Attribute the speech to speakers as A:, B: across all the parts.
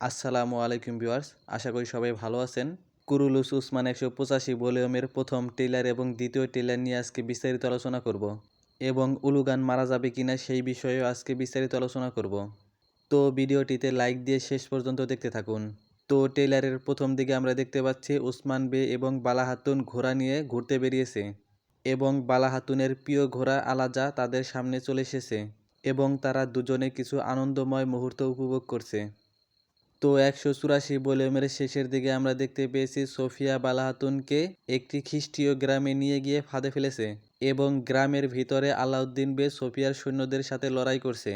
A: আসসালামু আলাইকুম ভিউয়ার্স, আশা করি সবাই ভালো আছেন। কুরুলুস উসমান একশো পঁচাশি ভলিউমের প্রথম টেইলার এবং দ্বিতীয় টেইলার নিয়ে আজকে বিস্তারিত আলোচনা করব এবং উলুগান মারা যাবে কিনা সেই বিষয়েও আজকে বিস্তারিত আলোচনা করব। তো ভিডিওটিতে লাইক দিয়ে শেষ পর্যন্ত দেখতে থাকুন। তো টেইলারের প্রথম দিকে আমরা দেখতে পাচ্ছি উসমান বে এবং বালা হাতুন ঘোড়া নিয়ে ঘুরতে বেরিয়েছে এবং বালা হাতুনের প্রিয় ঘোড়া আলাজা তাদের সামনে চলে এসেছে এবং তারা দুজনে কিছু আনন্দময় মুহূর্ত উপভোগ করছে। তো একশো চুরাশি ভলিউমের শেষের দিকে আমরা দেখতে পেয়েছি সোফিয়া বালাহাতুনকে একটি খ্রিস্টীয় গ্রামে নিয়ে গিয়ে ফাঁদে ফেলেছে এবং গ্রামের ভিতরে আলাউদ্দিন বে সোফিয়ার সৈন্যদের সাথে লড়াই করছে।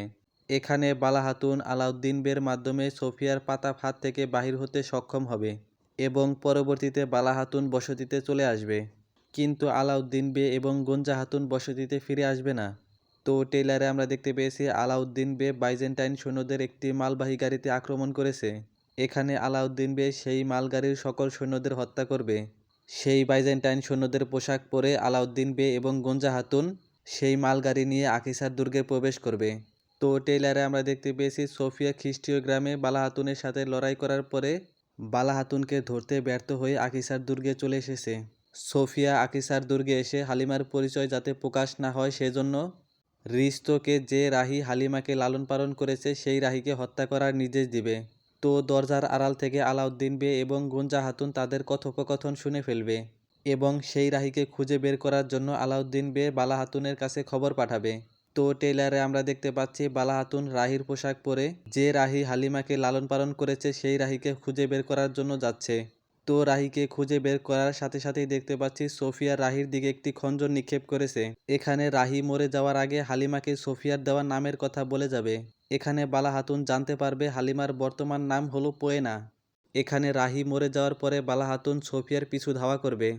A: এখানে বালাহাতুন আলাউদ্দিন বের মাধ্যমে সোফিয়ার পাতা ফাঁদ থেকে বাহির হতে সক্ষম হবে এবং পরবর্তীতে বালাহাতুন বসতিতে চলে আসবে। কিন্তু আলাউদ্দিন বে এবং গঞ্জা হাতুন বসতিতে ফিরে আসবে না। তো টেইলারে আমরা দেখতে পেয়েছি আলাউদ্দিন বে বাইজেন্টাইন সৈন্যদের একটি মালবাহী গাড়িতে আক্রমণ করেছে। এখানে আলাউদ্দিন বে সেই মালগাড়ির সকল সৈন্যদের হত্যা করবে। সেই বাইজেন্টাইন সৈন্যদের পোশাক পরে আলাউদ্দিন বে এবং গঞ্জা হাতুন সেই মালগাড়ি নিয়ে আকিসার দুর্গে প্রবেশ করবে। তো টেইলারে আমরা দেখতে পেয়েছি সোফিয়া খ্রিস্টীয় গ্রামে বালা হাতুনের সাথে লড়াই করার পরে বালা হাতুনকে ধরতে ব্যর্থ হয়ে আকিসার দুর্গে চলে এসেছে। সোফিয়া আকিসার দুর্গে এসে হালিমার পরিচয় যাতে প্রকাশ না হয় সেজন্য রিস্তোকে যে রাহি হালিমাকে লালন পালন করেছে, সেই রাহিকে হত্যা করার নির্দেশ দিবে। তো দরজার আড়াল থেকে আলাউদ্দিন বে এবং গুঞ্জা হাতুন তাদের কথোপকথন শুনে ফেলবে এবং সেই রাহিকে খুঁজে বের করার জন্য আলাউদ্দিন বে বালা হাতুনের কাছে খবর পাঠাবে। তো টেইলারে আমরা দেখতে পাচ্ছি বালা হাতুন রাহির পোশাক পরে যে রাহি হালিমাকে লালন পালন করেছে, সেই রাহিকে খুঁজে বের করার জন্য যাচ্ছে। তো রাহিকে খুঁজে বের করার সাথে সাথেই দেখতে পাচ্ছি সোফিয়া রাহির দিকে একটি খঞ্জন নিক্ষেপ করেছে। এখানে রাহি মরে যাওয়ার আগে হালিমাকে সোফিয়ার দেওয়া নামের কথা বলে যাবে। এখানে বালা হাতুন জানতে পারবে হালিমার বর্তমান নাম হলো পোয়েনা। এখানে রাহি মরে যাওয়ার পরে বালা হাতুন সোফিয়ার পিছু ধাওয়া করবে।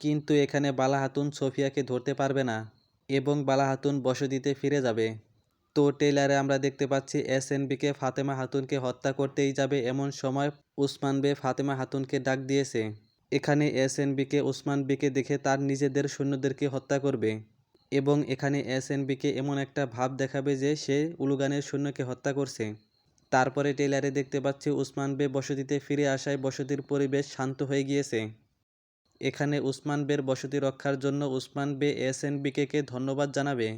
A: কিন্তু এখানে বালা হাতুন সোফিয়াকে ধরতে পারবে না এবং বালা হাতুন বসতিতে ফিরে যাবে। তো টেইলারে আমরা দেখতে পাচ্ছি এস বিকে ফাতেমা হাতুনকে হত্যা করতেই যাবে এমন সময় উসমান বে ফাতেমা হাতুনকে ডাক দিয়েছে। এখানে এস বিকে উসমান বিকে দেখে তার নিজেদের সৈন্যদেরকে হত্যা করবে এবং এখানে এস বিকে এমন একটা ভাব দেখাবে যে সে উলুগানের সৈন্যকে হত্যা করছে। তারপরে টেইলারে দেখতে পাচ্ছি উসমান বে বসতিতে ফিরে আসায় বসতির পরিবেশ শান্ত হয়ে গিয়েছে। এখানে উসমান বের বসতি রক্ষার জন্য উসমান বে এস এন বিকেকে ধন্যবাদ জানাবে।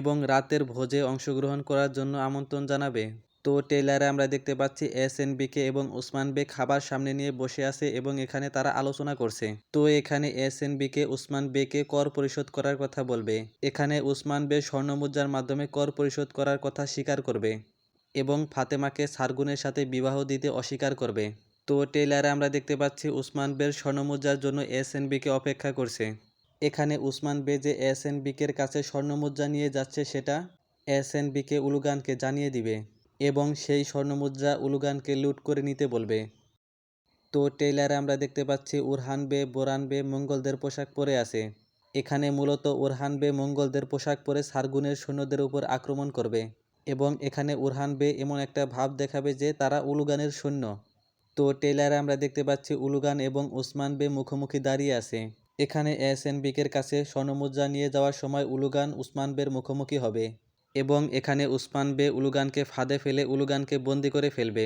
A: এবং রাতের ভোজে অংশগ্রহণ করার জন্য আমন্ত্রণ জানাবে। তো টেইলারে আমরা দেখতে পাচ্ছি এস এন বিকে এবং উসমান বে খাবার সামনে নিয়ে বসে আছে এবং এখানে তারা আলোচনা করছে। তো এখানে S N B K Usman বেকে কর পরিশোধ করার কথা বলবে। এখানে উসমান বে স্বর্ণমুদ্রার মাধ্যমে কর পরিশোধ করার কথা স্বীকার করবে এবং ফাতেমাকে সারগুনের সাথে বিবাহ দিতে অস্বীকার করবে। তো টেইলারে আমরা দেখতে পাচ্ছি উসমান বের স্বর্ণমুদ্রার জন্য এস এন বিকে অপেক্ষা করছে। এখানে উসমান বে যে বিকের কাছে স্বর্ণমুদ্রা নিয়ে যাচ্ছে সেটা এস এন বিকে উলুগানকে জানিয়ে দিবে এবং সেই স্বর্ণমুদ্রা উলুগানকে লুট করে নিতে বলবে। তো টেইলারে আমরা দেখতে পাচ্ছি উরহান বে, বোরান বে, মঙ্গলদের পোশাক পরে আছে। এখানে মূলত উরহান বে মঙ্গলদের পোশাক পরে সারগুনের সৈন্যদের উপর আক্রমণ করবে এবং এখানে উরহান বে এমন একটা ভাব দেখাবে যে তারা উলুগানের সৈন্য। তো টেইলারে আমরা দেখতে পাচ্ছি উলুগান এবং উসমান বে মুখোমুখি দাঁড়িয়ে আছে। এখানে এস এন বিকের কাছে স্বর্ণমুদ্রা নিয়ে যাওয়ার সময় উলুগান উসমান বের মুখোমুখি হবে এবং এখানে উসমান বে উলুগানকে ফাঁদে ফেলে উলুগানকে বন্দি করে ফেলবে।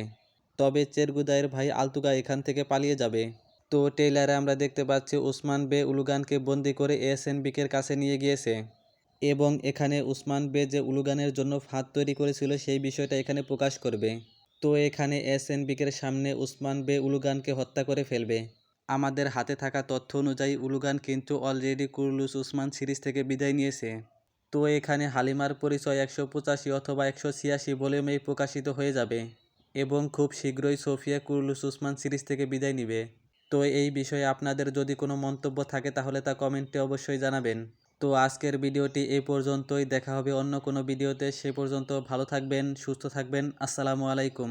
A: তবে চেরগুদায়ের ভাই আলতুগা এখান থেকে পালিয়ে যাবে। তো টেইলারে আমরা দেখতে পাচ্ছি উসমান বে উলুগানকে বন্দি করে এস এন বিকের কাছে নিয়ে গিয়েছে। এবং এখানে উসমান বে যে উলুগানের জন্য ফাঁদ তৈরি করেছিল সেই বিষয়টা এখানে প্রকাশ করবে। তো এখানে এস এন বিকের সামনে উসমান বে উলুগানকে হত্যা করে ফেলবে। আমাদের হাতে থাকা তথ্য অনুযায়ী উলুগান কিন্তু অলরেডি কুরলুস উসমান সিরিজ থেকে বিদায় নিয়েছে। তো এখানে হালিমার পরিচয় একশো পঁচাশি অথবা একশো ছিয়াশি ভলিউমেই প্রকাশিত হয়ে যাবে এবং খুব শীঘ্রই সোফিয়া কুরলুস উসমান সিরিজ থেকে বিদায় নিবে। তো এই বিষয়ে আপনাদের যদি কোনো মন্তব্য থাকে তাহলে তা কমেন্টে অবশ্যই জানাবেন। তো আজকের ভিডিওটি এ পর্যন্তই, দেখা হবে অন্য কোনো ভিডিওতে, সে পর্যন্ত ভালো থাকবেন, সুস্থ থাকবেন, আসসালামু আলাইকুম।